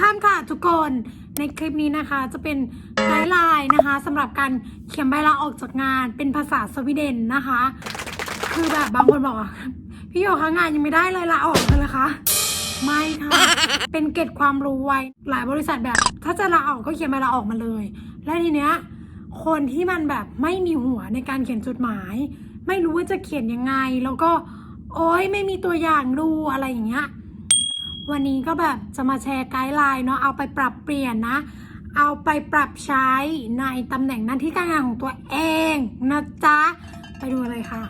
คัมค่ะทุกคนในคลิปนี้นะคะ จะเป็นไกด์ไลน์นะคะสำหรับการเขียนใบลาออกจากงานเป็นภาษาสวีเดนนะคะ คือแบบบางคนบอกว่าพี่โยคะงานยังไม่ได้เลยลาออกเลยเหรอคะไม่ค่ะ เป็นเก็ดความรู้ไว้หลายบริษัทแบบ ถ้าจะลาออกก็เขียนใบลาออกมาเลย และทีเนี้ยคนที่มันแบบไม่มีหัวในการเขียนจดหมาย ไม่รู้ว่าจะเขียนยังไง แล้วก็โอ๊ยไม่มีตัวอย่างดูอะไรอย่างเงี้ย วันนี้ก็แบบจะมาแชร์ไกด์ไลน์เนาะเอาไปปรับเปลี่ยนนะ เอาไปปรับใช้ในตำแหน่งหน้าที่การงานของตัวเองนะจ๊ะ ไปดูเลยค่ะ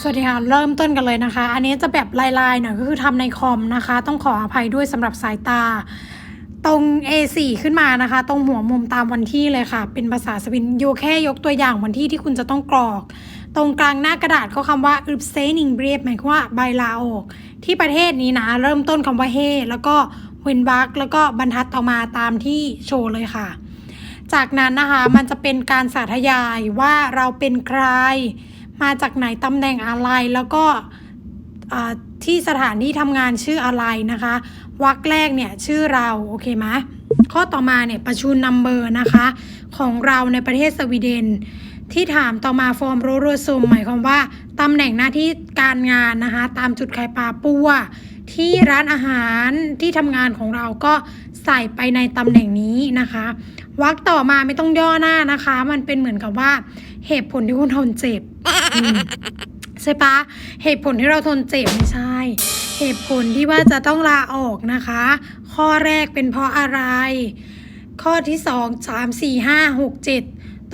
สวัสดีค่ะ เริ่มต้นกันเลยนะคะ อันนี้จะแบบลายๆหน่อยก็คือทำในคอมนะคะ ต้องขออภัยด้วยสำหรับสายตา ตรง A4 ขึ้นมานะคะ ตรงหัวมุมตามวันที่เลยค่ะ เป็นภาษาสวินโยแค่ยกตัวอย่างวันที่ที่คุณจะต้องกรอก ตรงกลางหน้ากระดาษก็คำว่า u p s e n i n g b r e v หมายความว่าใบลาออก ที่ประเทศนี้นะ เริ่มต้นคำว่าเฮแล้วก็เวนบักแล้วก็บรรทัดออมาตามที่โชว์เลยค่ะ จากนั้นนะคะมันจะเป็นการสาธยายว่าเราเป็นใคร มาจากไหนตำแหน่งอะไรแล้วก็ที่สถานที่ทำงานชื่ออะไรนะคะวรรคแรกเนี่ยชื่อเราโอเคไหมข้อต่อมาเนี่ยประชุนนัมเบอร์นะคะ ของเราในประเทศสวีเดน ที่ถามต่อมาฟอร์มโรโรซุมหมายความว่าตำแหน่งหน้าที่การงานนะคะ ตามจุดขายปลาปัวที่ร้านอาหารที่ทำงานของเราก็ใส่ไปในตำแหน่งนี้นะคะวรรคต่อมาไม่ต้องย่อหน้านะคะ มันเป็นเหมือนกับว่า เหตุผลที่คุณทนเจ็บใช่ปะเหตุผลที่เราทนเจ็บไม่ใช่ เหตุผลที่ว่าจะต้องลาออกนะคะ ข้อแรกเป็นเพราะอะไร ข้อที่สองสามสี่ห้าหกเจ็ด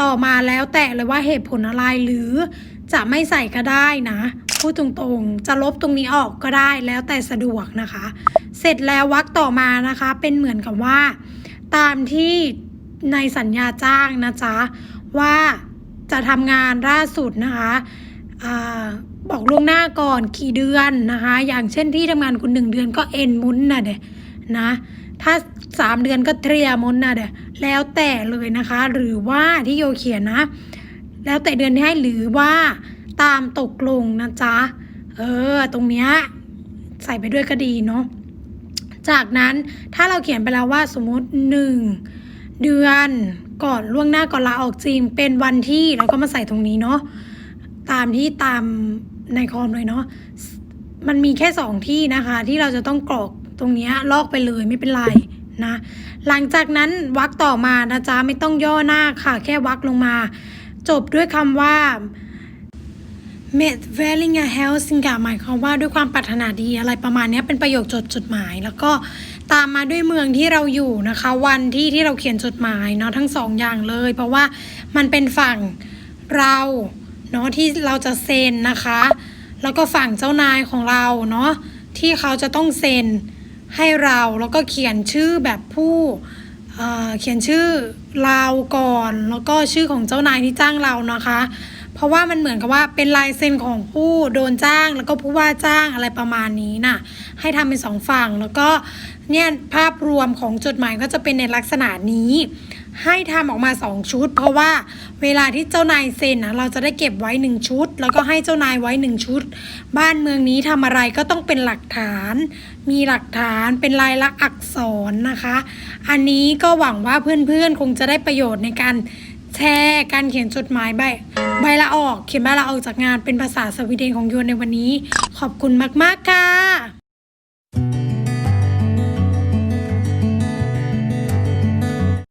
ต่อมาแล้วแต่เลยว่าเหตุผลอะไรหรือจะไม่ใส่ก็ได้นะพูดตรงๆ จะลบตรงนี้ออกก็ได้แล้วแต่สะดวกนะคะ เสร็จแล้ววรรคต่อมานะคะ เป็นเหมือนกับว่า ตามที่ในสัญญาจ้างนะจ๊ะว่าจะทำงานล่าสุดนะคะอบอกล่วงหน้าก่อนกี่เดือนนะคะ อย่างเช่นที่ทำงานคุณหนึ่งเดือนก็เอ็นมุนนะเด นะ ถ้าสามเดือนก็เทรียมนนะเดะแล้วแต่เลยนะคะ หรือว่าที่โยเขียนนะ แล้วแต่เดือนที่ให้หรือว่าตามตกลงนะจ๊ะ เออ ตรงเนี้ยใส่ไปด้วยก็ดีเนาะ จากนั้นถ้าเราเขียนไปแล้วว่าสมมติหนึ่งเดือนก่อนล่วงหน้าก่อนลาออกจริง เป็นวันที่เราก็มาใส่ตรงนี้เนาะตามที่ตามในคอมเลยเนาะมันมีแค่สองที่นะคะ ที่เราจะต้องกรอก ตรงนี้ลอกไปเลยไม่เป็นไรนะ หลังจากนั้นวรรคต่อมานะจ๊ะไม่ต้องย่อหน้าค่ะ แค่วรรคลงมา จบด้วยคำว่าเมดเวลลิงเฮลซิงกาหมายความว่าด้วยความปรารถนาดีอะไรประมาณนี้เป็นประโยคจดจดหมาย แล้วก็ตามมาด้วยเมืองที่เราอยู่นะคะ วันที่ที่เราเขียนจดหมายเนาะทั้งสองอย่างเลย เพราะว่ามันเป็นฝั่งเราเนาะที่เราจะเซ็นนะคะ แล้วก็ฝั่งเจ้านายของเราเนาะที่เขาจะต้องเซ็น ให้เราแล้วก็เขียนชื่อแบบผู้เเขียนชื่อเราก่อน แล้วก็ชื่อของเจ้านายที่จ้างเรานะคะ เพราะว่ามันเหมือนกับว่าเป็นลายเซ็นของผู้โดนจ้าง แล้วก็ผู้ว่าจ้างอะไรประมาณนี้น่ะให้ทำเป็นสองฝั่งแล้วก็ เนี่ยภาพรวมของจดหมายก็จะเป็นในลักษณะนี้ ให้ทำออกมาสองชุด เพราะว่าเวลาที่เจ้านายเซ็นนะเราจะได้เก็บไว้หนึ่งชุด แล้วก็ให้เจ้านายไว้หนึ่งชุด บ้านเมืองนี้ทำอะไรก็ต้องเป็นหลักฐาน มีหลักฐานเป็นลายลักษณ์อักษรนะคะ อันนี้ก็หวังว่าเพื่อนๆคงจะได้ประโยชน์ในการแชร์การเขียนจดหมายใบใบละออก เขียนใบละออกจากงานเป็นภาษาสวีเดนของโยนในวันนี้ ขอบคุณมากๆค่ะ